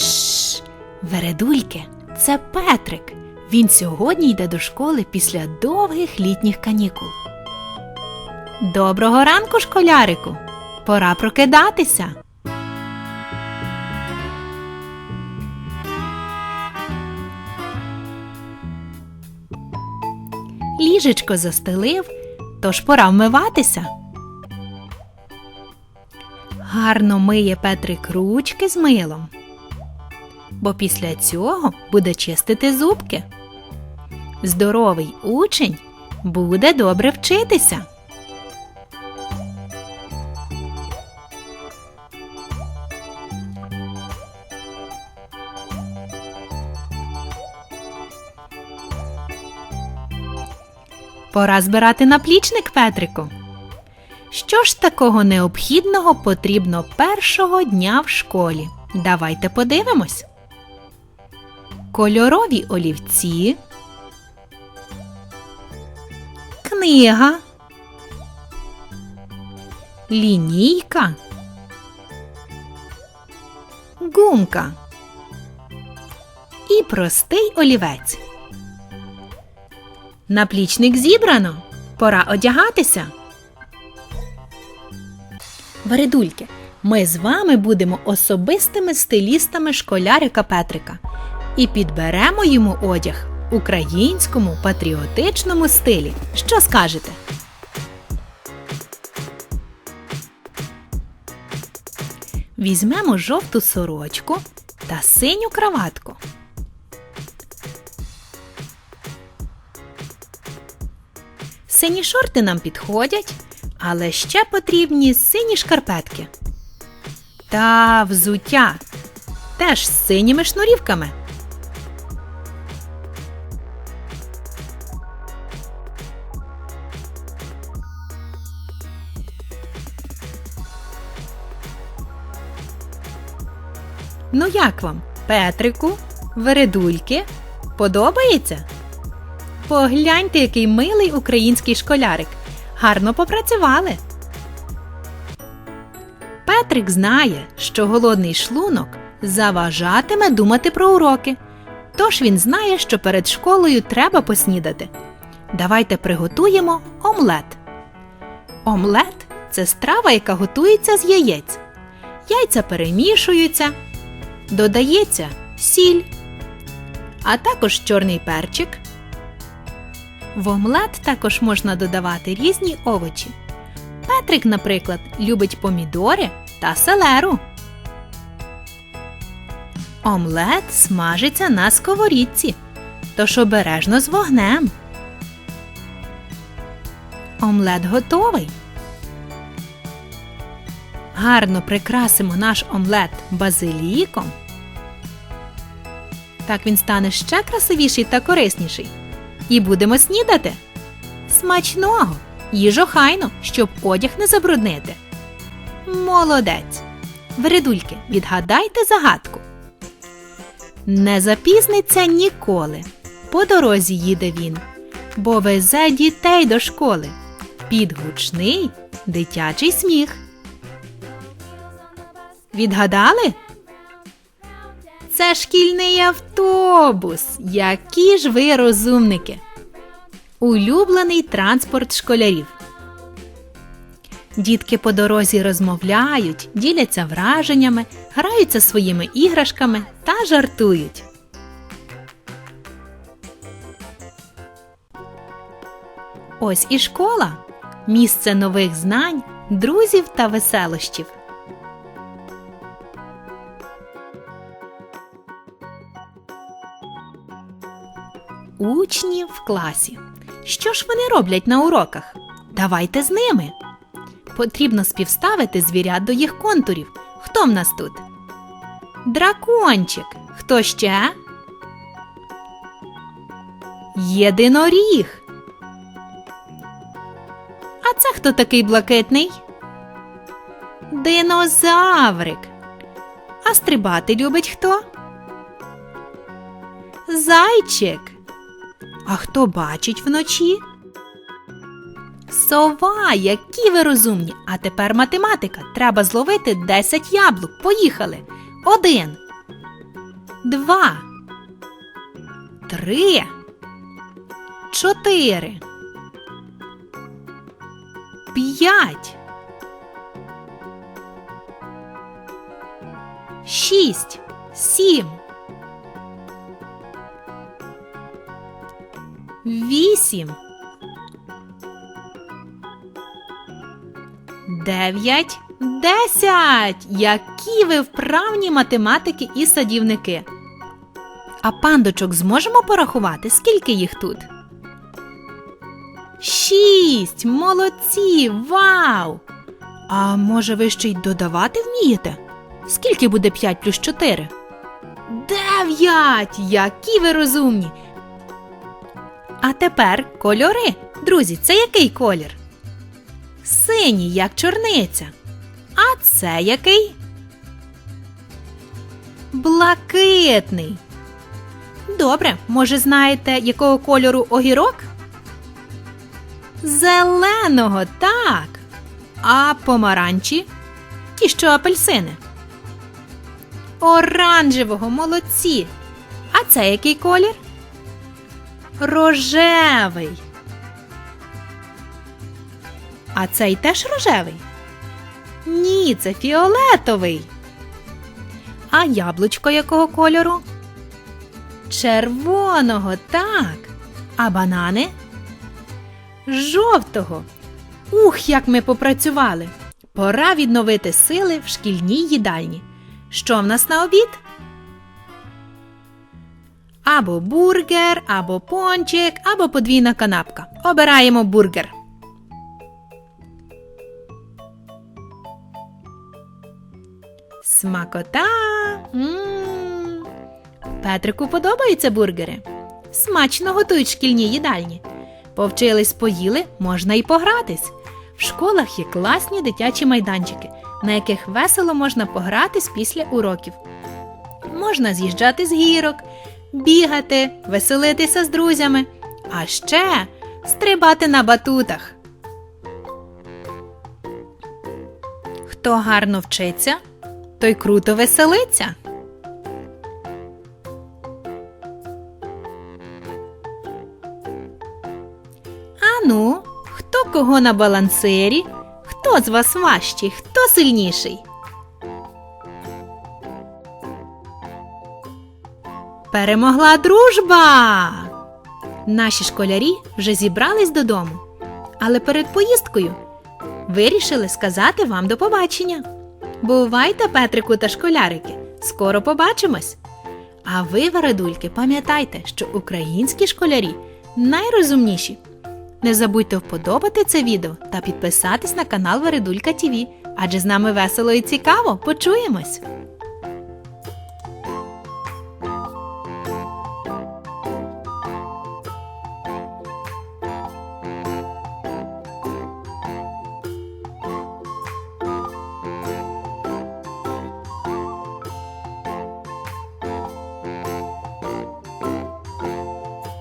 Тш, Вередульки, це Петрик. Він сьогодні йде до школи після довгих літніх канікул. Доброго ранку, школярику! Пора прокидатися. Ліжечко застелив, тож пора вмиватися. Гарно миє Петрик ручки з милом, бо після цього буде чистити зубки. Здоровий учень буде добре вчитися. Пора збирати наплічник Петрику. Що ж такого необхідного потрібно першого дня в школі? Давайте подивимось. Кольорові олівці, книга, лінійка, гумка і простий олівець. Наплічник зібрано. Пора одягатися. Вередульки, ми з вами будемо особистими стилістами школярика Петрика і підберемо йому одяг українському патріотичному стилі. Що скажете? Візьмемо жовту сорочку та синю краватку. Сині шорти нам підходять, але ще потрібні сині шкарпетки. Та взуття теж з синіми шнурівками. Ну як вам, Петрику, вередульки? Подобається? Погляньте, який милий український школярик. Гарно попрацювали. Петрик знає, що голодний шлунок заважатиме думати про уроки. Тож він знає, що перед школою треба поснідати. Давайте приготуємо омлет. Омлет це страва, яка готується з яєць. Яйця перемішуються, додається сіль, а також чорний перчик. В омлет також можна додавати різні овочі. Петрик, наприклад, любить помідори та селеру. Омлет смажиться на сковорідці, тож обережно з вогнем. Омлет готовий. Гарно прикрасимо наш омлет базиліком. Так він стане ще красивіший та корисніший. І будемо снідати. Смачного! Їж охайно, щоб одяг не забруднити. Молодець. Вередульки, відгадайте загадку. Не запізниться ніколи. По дорозі їде він, бо везе дітей до школи. Під гучний дитячий сміх. Відгадали? Це шкільний автобус. Які ж ви розумники. Улюблений транспорт школярів. Дітки по дорозі розмовляють, діляться враженнями, граються своїми іграшками та жартують. Ось і школа місце нових знань, друзів та веселощів. Учні в класі. Що ж вони роблять на уроках? Давайте з ними. Потрібно співставити звірят до їх контурів. Хто в нас тут? Дракончик. Хто ще? Єдиноріг. А це хто такий блакитний? Динозаврик. А стрибати любить хто? Зайчик. А хто бачить вночі? Сова, які ви розумні. А тепер математика. Треба зловити 10 яблук. Поїхали. Один, два, три, чотири, п'ять, шість, сім, вісім, дев'ять, десять. Які ви вправні математики і садівники. А пандочок зможемо порахувати, скільки їх тут? Шість! Молодці! Вау! А може ви ще й додавати вмієте? Скільки буде 5 плюс 4? Дев'ять! Які ви розумні! А тепер кольори. Друзі, це який колір? Синій, як чорниця. А це який? Блакитний. Добре, може, знаєте, якого кольору огірок? Зеленого, так. А помаранчі? Ті, що апельсини. Оранжевого, молодці. А це який колір? Рожевий. А цей теж рожевий? Ні, це фіолетовий. А яблучко якого кольору? Червоного, так. А банани? Жовтого. Ух, як ми попрацювали. Пора відновити сили в шкільній їдальні. Що в нас на обід? Або бургер, або пончик, або подвійна канапка. Обираємо бургер. Смакота. М. Петрику подобаються бургери. Смачно готують шкільні їдальні. Повчились, поїли, можна і погратись. В школах є класні дитячі майданчики, на яких весело можна погратись після уроків. Можна з'їжджати з гірок, бігати, веселитися з друзями, а ще стрибати на батутах. Хто гарно вчиться, той круто веселиться. Ану, хто кого на балансирі? Хто з вас важчий, хто сильніший? Перемогла дружба! Наші школярі вже зібрались додому, але перед поїздкою вирішили сказати вам до побачення. Бувайте, Петрику та школярики, скоро побачимось. А ви, вередульки, пам'ятайте, що українські школярі найрозумніші. Не забудьте вподобати це відео та підписатись на канал Вередулька ТІВІ, адже з нами весело і цікаво. Почуємось!